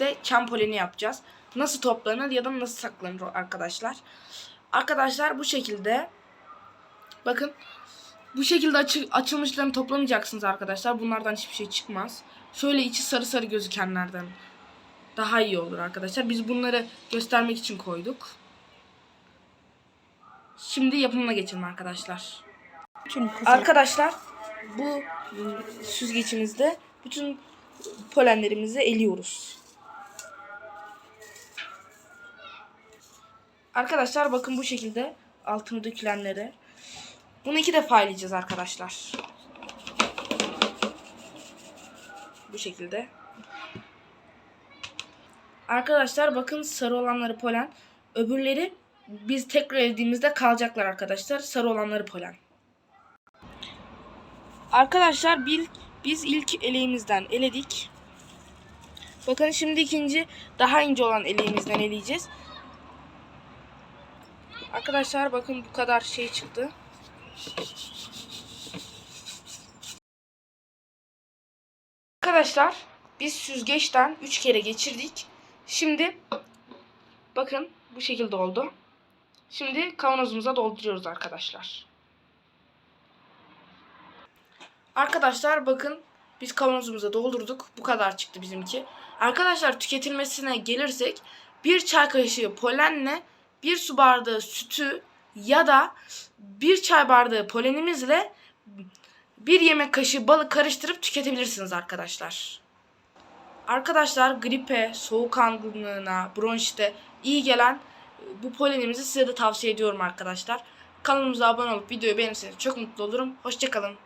birlikte çam poleni yapacağız. Nasıl toplanır ya da nasıl saklanır arkadaşlar. Arkadaşlar bu şekilde bakın bu şekilde açı, açılmışlarını toplamayacaksınız arkadaşlar. Bunlardan hiçbir şey çıkmaz. Şöyle içi sarı sarı gözükenlerden daha iyi olur arkadaşlar. Biz bunları göstermek için koyduk. Şimdi yapımına geçelim arkadaşlar. Şimdi. Arkadaşlar bu süzgeçimizde bütün polenlerimizi eliyoruz. Arkadaşlar bakın bu şekilde altına dökülenleri. Bunu iki defa eleyeceğiz arkadaşlar. Bu şekilde. Arkadaşlar bakın sarı olanları polen. Öbürleri biz tekrar elediğimizde kalacaklar arkadaşlar. Sarı olanları polen. Arkadaşlar bil, biz ilk eleğimizden eledik. Bakın şimdi ikinci daha ince olan eleğimizden eleyeceğiz. Arkadaşlar bakın bu kadar şey çıktı. Arkadaşlar biz süzgeçten 3 kere geçirdik. Şimdi bakın bu şekilde oldu. Şimdi kavanozumuza dolduruyoruz arkadaşlar. Arkadaşlar bakın biz kavanozumuza doldurduk. Bu kadar çıktı bizimki. Arkadaşlar tüketilmesine gelirsek bir çay kaşığı polenle bir su bardağı sütü ya da bir çay bardağı polenimizle bir yemek kaşığı balı karıştırıp tüketebilirsiniz arkadaşlar. Arkadaşlar gripe, soğuk algınlığına, bronşite iyi gelen e, bu polenimizi size de tavsiye ediyorum arkadaşlar. Kanalımıza abone olup videoyu beğenirseniz çok mutlu olurum. Hoşçakalın.